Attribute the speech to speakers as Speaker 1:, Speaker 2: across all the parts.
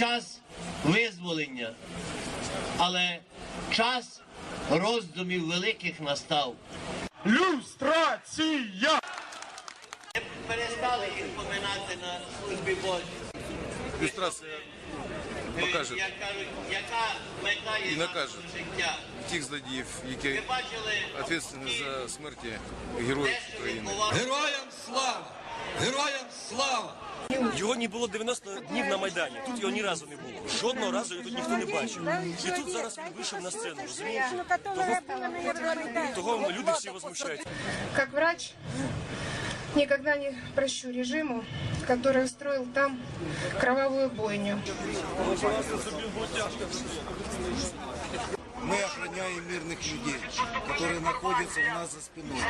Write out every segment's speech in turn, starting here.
Speaker 1: час визволення, але час роздумів великих настав.
Speaker 2: Люстрація!
Speaker 1: Ми перестали їх поминати на службі Божій.
Speaker 3: Ілюстрація
Speaker 1: Е,
Speaker 3: покаже
Speaker 1: Як кажуть, яка мета є нашого життя.
Speaker 3: тих злодіїв, які відповідальні за смерті героїв України.
Speaker 4: Героям слава! Героям слава!
Speaker 5: Його не було 90 днів на Майдані. Тут його ні разу не було. Жодного разу його тут ніхто не бачив. І тут зараз він вийшов на сцену, розумієте? Того, того люди всі возмущаються.
Speaker 6: Как врач никогда не прощу режиму, который устроил там кровавую бойню.
Speaker 7: Мы охраняем мирных людей, которые находятся у нас за спиной.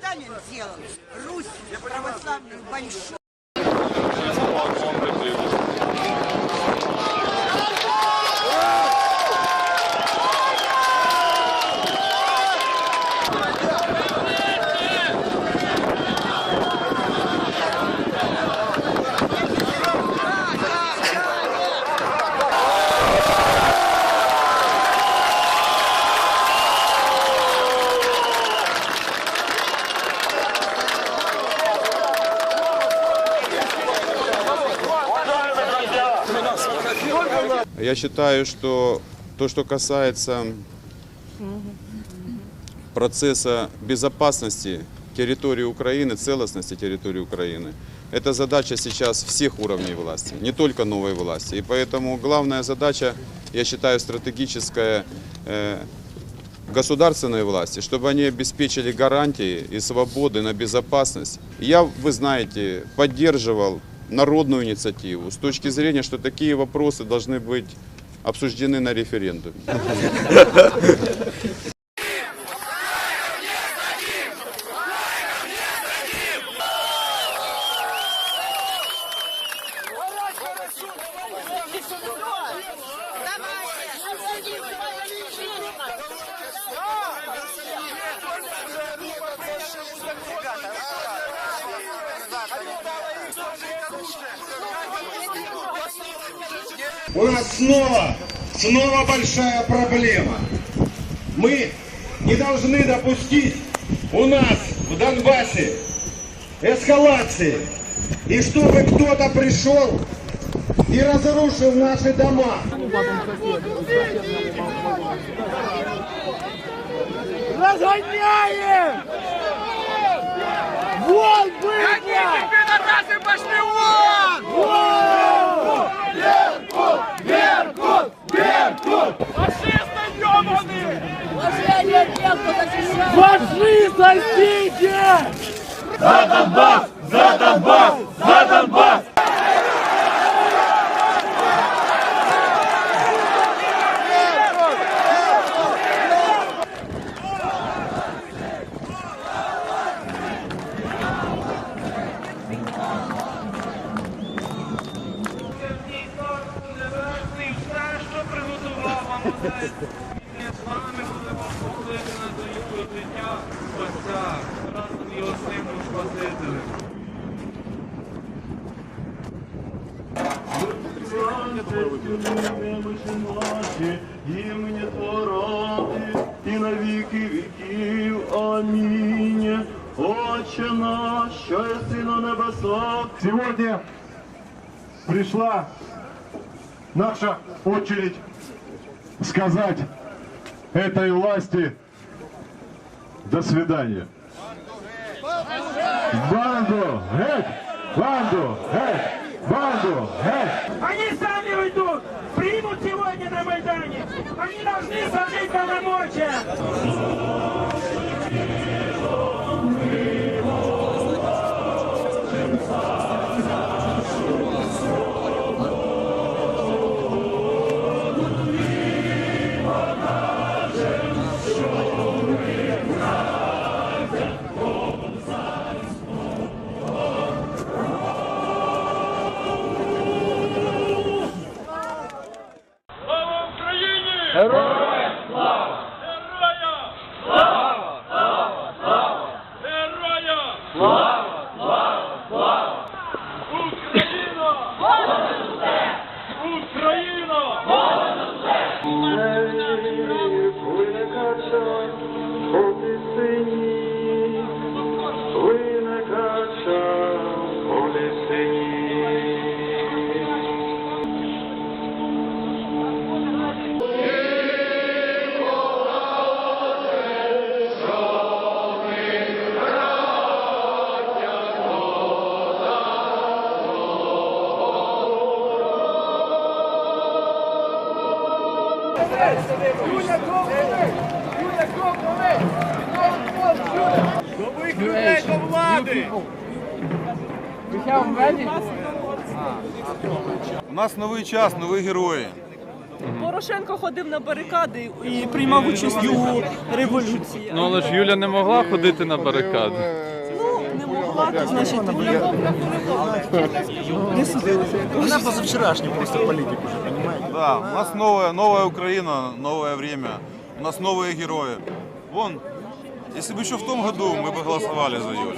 Speaker 8: Сталин сделал Русь православную большой.
Speaker 9: Я считаю, что то, что касается процесса безопасности территории Украины, целостности территории Украины, это задача сейчас всех уровней власти, не только новой власти. И поэтому главная задача, я считаю, стратегическая э, государственной власти, чтобы они обеспечили гарантии и свободы на безопасность. Я, вы знаете, поддерживал народную инициативу с точки зрения, что такие вопросы должны быть обсуждены на референдуме.
Speaker 2: У нас снова, снова большая проблема. Мы не должны допустить у нас в Донбассе эскалации. И чтобы кто-то пришел и разрушил наши дома. Разгоняем! Вон Какие пидорасы пошли вон! Вон! Беркут! Беркут! Беркут! Фашисты ебаные! Фашисты, сосите! За Донбасс! За Донбасс! За
Speaker 10: імені Твороти і на віки віків. Амінь. Отче наш, що єси на небесах.
Speaker 2: Сегодня пришла наша очередь сказать этой власти до свидания. Банду, геть! Банду, геть! Банду, геть!
Speaker 10: Они сами уйдут, примут сегодня на Майдане. Они должны сложить полномочия.
Speaker 1: Нових людей до влади!
Speaker 3: У нас новий час, нові герої.
Speaker 11: Порошенко ходив на барикади і приймав участь у революції.
Speaker 12: Ну але ж Юля не могла ходити на барикади.
Speaker 11: Ну, не могла, то значить тоді не судилися.
Speaker 7: Она позавчерашний просто политик уже, понимаете?
Speaker 3: Да, у нас новая, новая Украина, новое время. У нас новые герои. Вон, если бы еще в том году мы бы голосовали за Юлю.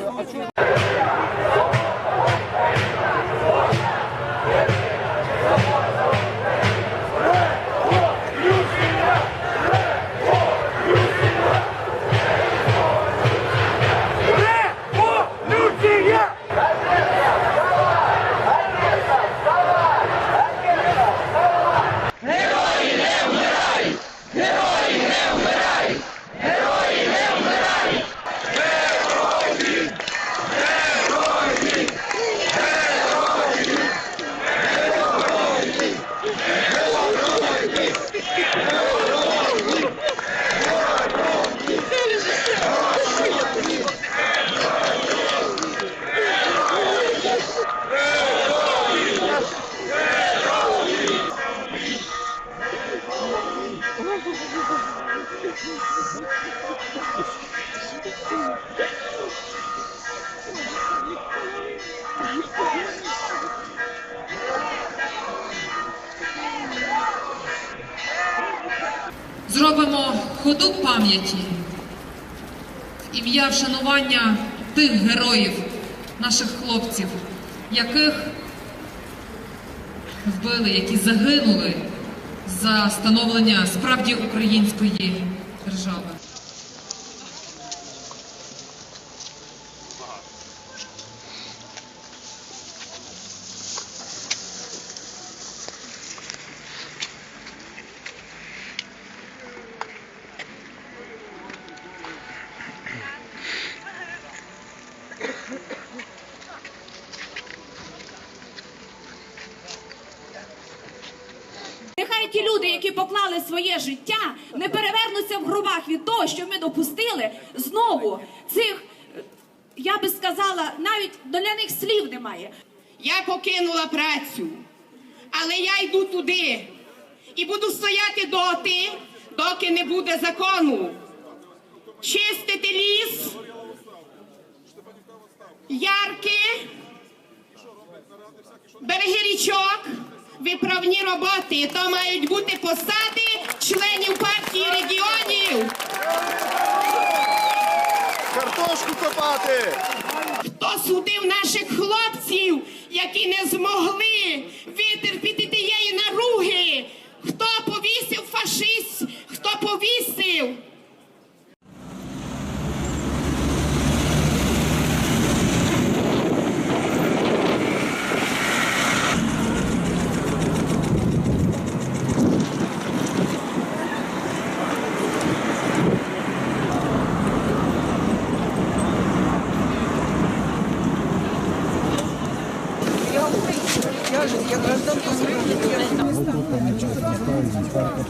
Speaker 13: Зробимо ходу пам'яті. В ім'я вшанування тих героїв, наших хлопців, яких вбили, які загинули за становлення справді української держави.
Speaker 14: Ті люди, які поклали своє життя, не перевернуться в гробах від того, що ми допустили знову цих, я би сказала, навіть для них слів немає.
Speaker 6: Я покинула працю, але я йду туди і буду стояти доти, доки не буде закону. Чистити ліс, ярки, береги річок, виправні роботи. То мають бути посади членів партії регіонів.
Speaker 7: Картошку копати!
Speaker 6: Хто судив наших хлопців, які не змогли витерпіти тієї наруги? Хто повісив фашист? Хто повісив?
Speaker 8: Я же, я гражданка
Speaker 2: Залаєш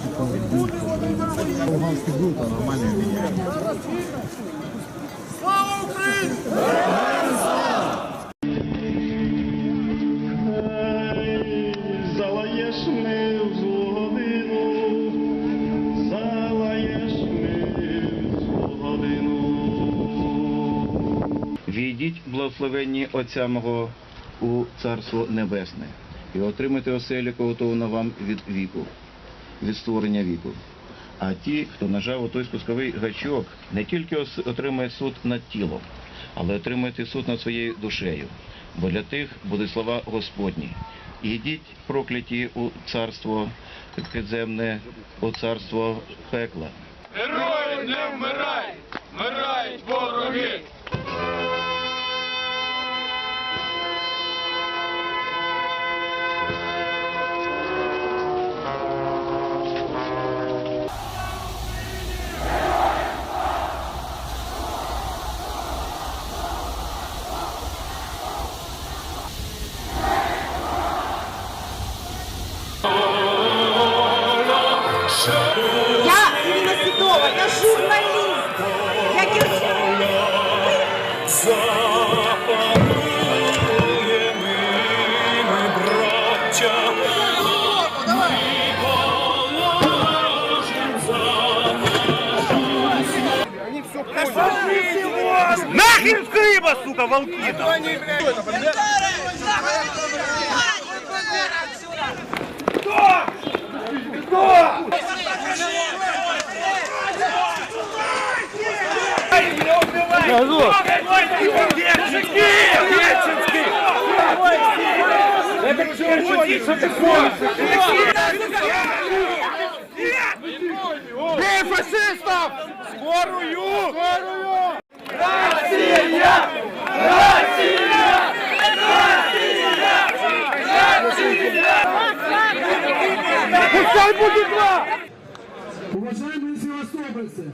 Speaker 2: ми в годину, залаєш ми в годину.
Speaker 15: Війдіть, благословенні Отця мого, у Царство Небесне, і отримайте оселю, готову вам від віку, від створення віку. А ті, хто нажав у той спусковий гачок, не тільки отримає суд над тілом, але отримаєте суд над своєю душею. Бо для тих будуть слова Господні. Ідіть, прокляті у царство підземне, у царство пекла.
Speaker 12: Герої не вмирай! Вмирають Я Ирина Седова,
Speaker 14: я
Speaker 10: журналист. Я Запомнили мы, братья, Они все поняли. Нахрен с сука, волки! Это Керченский, что ты Бей фашистов! Скорую! Скорую! Россия! Россия! Россия! Пускай будет два!
Speaker 16: Уважаемые севастопольцы,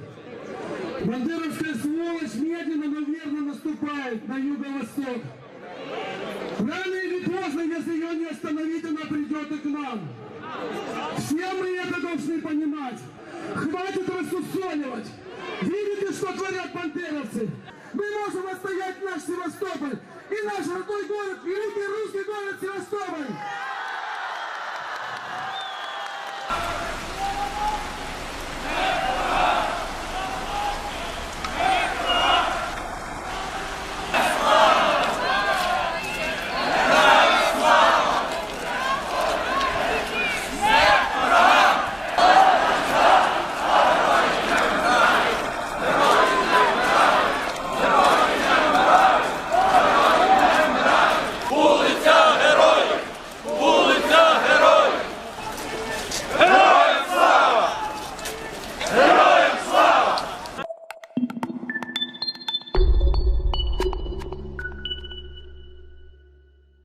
Speaker 16: бандеровская сволочь медленно, но верно наступает на юго-восток. Она придет и к нам. Все мы это должны понимать. Хватит рассусоливать. Видите, что творят бандеровцы? Мы можем отстоять наш Севастополь и наш родной город, великий русский город Севастополь.